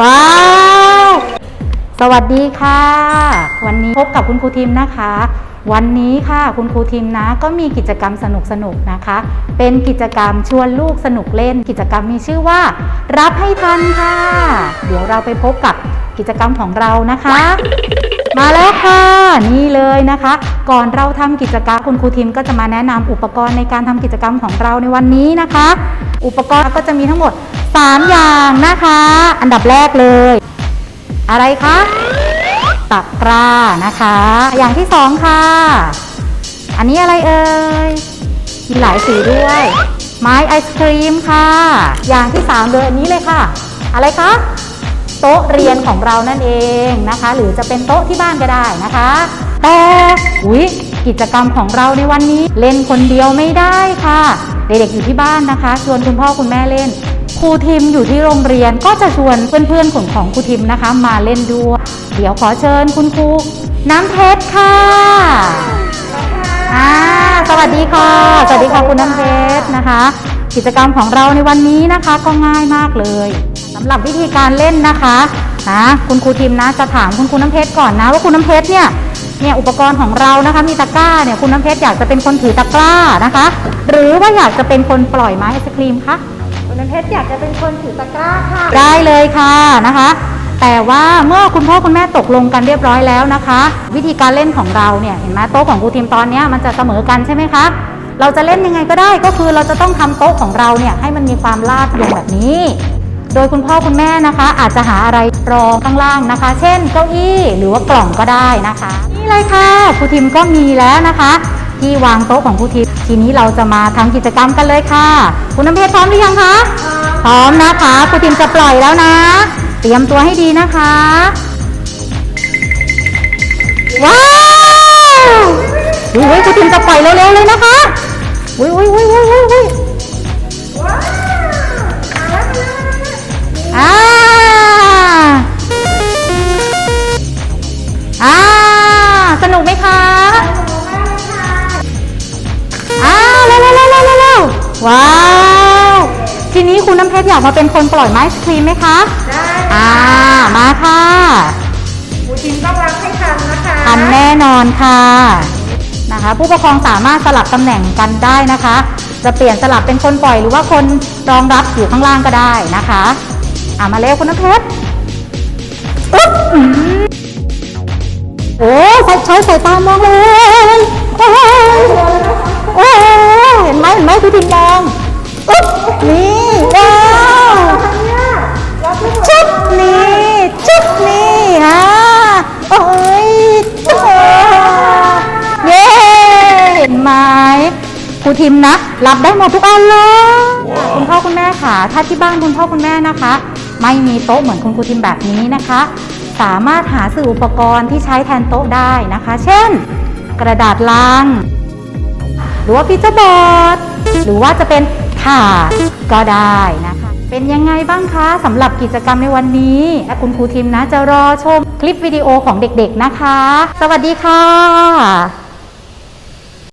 ว้าว สวัสดีค่ะ วันนี้พบกับคุณครูทิมนะคะ วันนี้ค่ะคุณครูทิมนะ ก็มีกิจกรรมสนุกๆนะคะ เป็นกิจกรรมชวนลูกสนุกเล่น กิจกรรมมีชื่อว่า รับให้ทันค่ะ เดี๋ยวเราไปพบกับกิจกรรมของเรานะคะ มาแล้วค่ะ นี่เลยนะคะ ก่อนเราทำกิจกรรมคุณครูทิมก็จะมาแนะนำอุปกรณ์ในการทำกิจกรรมของเราในวันนี้นะคะ อุปกรณ์ก็จะมีทั้งหมด 3 อย่างนะคะ อันดับแรกเลย อะไรคะตะกร้านะคะ อย่างที่สองค่ะ อันนี้อะไรเอ่ยมีหลายสีด้วย ไม้ไอศครีมค่ะ อย่างที่สามเลยอันนี้เลยค่ะ อะไรคะโต๊ะเรียนของเรานั่นเองนะคะ หรือจะเป็นโต๊ะที่บ้านก็ได้นะคะ แต่อุ๊ยกิจกรรมของเราในวันนี้เล่นคนเดียวไม่ได้ค่ะ เด็กๆอยู่ที่บ้านนะคะ ชวนคุณพ่อคุณแม่เล่น ครูทิมอยู่ที่โรงเรียนก็จะชวนเพื่อนๆของของครูทิมนะคะ มาเล่นด้วย เดี๋ยวขอเชิญคุณครูน้ำเพชรค่ะอ่าสวัสดีค่ะ สวัสดีค่ะคุณน้ำเพชรนะคะ กิจกรรมของเราในวันนี้นะคะก็ง่ายมากเลยสำหรับวิธีการเล่นนะคะนะคุณครูทิมนะจะถามคุณครูน้ำเพชรก่อนนะ ว่าคุณน้ำเพชรเนี่ยเนี่ยอุปกรณ์ของเรานะคะมีตะกร้าเนี่ยคุณน้ำเพชรอยากจะเป็นคนถือตะกร้านะคะ หรือว่าอยากจะเป็นคนปล่อยไม้ไอศครีมคะ คุณน้ำเพชรอยากจะเป็นคนถือตะกร้าค่ะ ได้เลยค่ะนะคะ แต่ว่าเมื่อคุณพ่อคุณแม่ตกลงกันเรียบร้อยแล้วนะคะ วิธีการเล่นของเราเนี่ยเห็นไหมโต๊ะของครูทีมตอนนี้มันจะเสมอกันใช่ไหมคะเราจะเล่นยังไงก็ได้ก็คือเราจะต้องทำโต๊ะของเราเนี่ยให้มันมีความลาดลงแบบนี้ โดยคุณพ่อคุณแม่นะคะ อาจจะหาอะไรรองข้างล่างนะคะ เช่น เก้าอี้หรือว่ากล่องก็ได้นะคะ นี่เลยค่ะครูทิมก็มีแล้วนะคะ ที่วางโต๊ะของครูทิม ทีนี้เราจะมาทำกิจกรรมกันเลยค่ะ คุณน้ำเพชรพร้อมหรือยังคะพร้อมนะคะครูทิมจะปล่อยแล้วนะ เตรียมตัวให้ดีนะคะ ว้าวอุ้ยครูทิมจะปล่อยเร็วๆเลยนะคะ วว้าว ทีนี้คุณน้ำเพชรอยากมาเป็นคนปล่อยไม้สครีมไหมคะ ได้อ่า มาค่ะครูจิมต้องรับให้ทันนะคะทันแน่นอนค่ะ นะคะ ผู้ปกครองสามารถสลับตำแหน่งกันได้นะคะ จะเปลี่ยนสลับเป็นคนปล่อยหรือว่าคนรองรับอยู่ข้างล่างก็ได้นะคะอ่ามาเร็วคุณน้ำเพชรอึ๊บอืมโอ้ใช้ใช้สายตามองเลย โอ้โอ้ยเห็นไหมเห็นไหมคุณทิมมองอึ๊บนี่ว้าวเนี่ยรับให้หมดชุดนี้ชุดนี้ฮะโอ้ยชุดเย้เห็นไหมครูทิมนะ รับได้หมดทุกอันเลยคุณพ่อคุณแม่ค่ะ ถ้าที่บ้านคุณพ่อคุณแม่นะคะ ไม่มีโต๊ะเหมือนคุณครูทิมแบบนี้นะคะ สามารถหาซื้ออุปกรณ์ที่ใช้แทนโต๊ะได้นะคะ เช่น กระดาษลัง หรือว่าฟิชเจอร์บอร์ดหรือว่าจะเป็นถาดก็ได้นะคะ เป็นยังไงบ้างคะสำหรับกิจกรรมในวันนี้และคุณครูทีมนะจะรอชมคลิปวิดีโอของเด็กๆนะคะ สวัสดีค่ะ